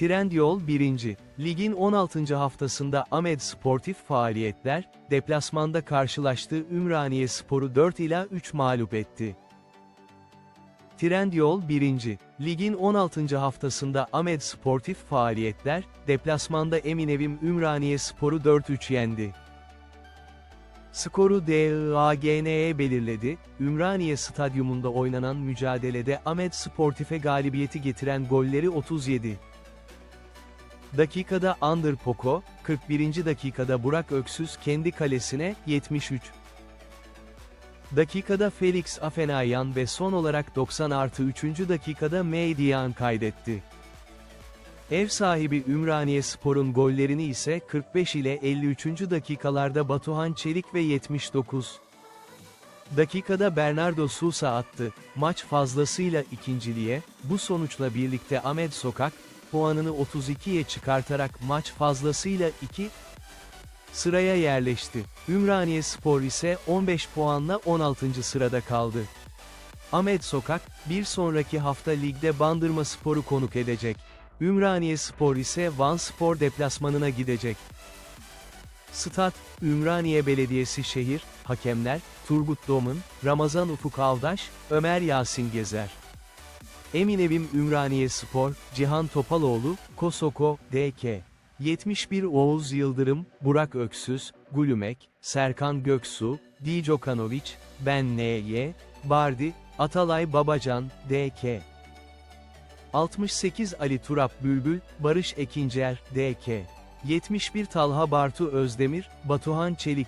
Trendyol 1. Ligin 16. haftasında Ahmet Sportif faaliyetler, deplasmanda karşılaştığı Ümraniye Sporu 4 ila 3 mağlup etti. Trendyol 1. Ligin 16. haftasında Ahmet Sportif faaliyetler, deplasmanda Eminevim Ümraniye Sporu 4-3 yendi. Skoru DIAGNE belirledi, Ümraniye Stadyumunda oynanan mücadelede Ahmet Sportif'e galibiyeti getiren golleri 37. Dakikada Under Poko, 41. dakikada Burak Öksüz kendi kalesine, 73. Dakikada Felix Afenayan ve son olarak 90 artı 3. dakikada Meydian kaydetti. Ev sahibi Ümraniye Spor'un gollerini ise 45 ile 53. dakikalarda Batuhan Çelik ve 79. Dakikada Bernardo Sousa attı. Maç fazlasıyla ikinciliğe, bu sonuçla birlikte Ahmet Sokak, puanını 32'ye çıkartarak maç fazlasıyla 2 sıraya yerleşti. Ümraniye Spor ise 15 puanla 16. sırada kaldı. Ahmet Sokak, bir sonraki hafta ligde Bandırma Spor'u konuk edecek. Ümraniye Spor ise Van Spor deplasmanına gidecek. Stat, Ümraniye Belediyesi Şehir, Hakemler, Turgut Domun, Ramazan Ufuk Aldaş, Ömer Yasin Gezer. Eminevim Ümraniye Spor, Cihan Topaloğlu, Kosoko, DK. 71 Oğuz Yıldırım, Burak Öksüz, Gülümek, Serkan Göksu, Dijokanoviç, Ben N.Y., Bardi, Atalay Babacan, D.K. 68 Ali Turap Bülbül, Barış Ekincer, D.K. 71 Talha Bartu Özdemir, Batuhan Çelik.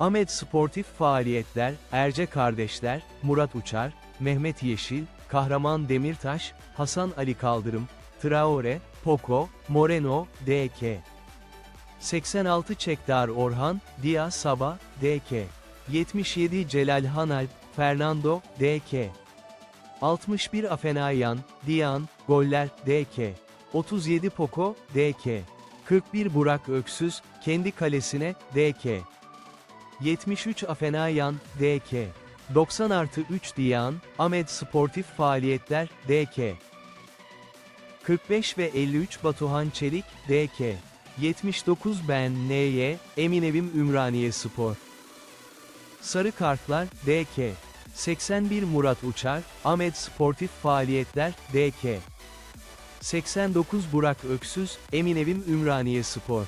Ahmet Sportif Faaliyetler, Erce Kardeşler, Murat Uçar, Mehmet Yeşil, Kahraman Demirtaş, Hasan Ali Kaldırım, Traore, Poco, Moreno, D.K. 86 Çekdar Orhan, Dia Saba, D.K. 77 Celal Hanalp, Fernando, D.K. 61 Afenayan, Dian, Goller, D.K. 37 Poco, D.K. 41 Burak Öksüz, kendi kalesine, D.K. 73 Afenayan, D.K. 90 artı 3 Diyan, Ahmet Sportif Faaliyetler, D.K. 45 ve 53 Batuhan Çelik, D.K. 79 Ben N.Y., Eminevim Ümraniye Spor. Sarı Kartlar, D.K. 81 Murat Uçar, Ahmet Sportif Faaliyetler, D.K. 89 Burak Öksüz, Eminevim Ümraniye Spor.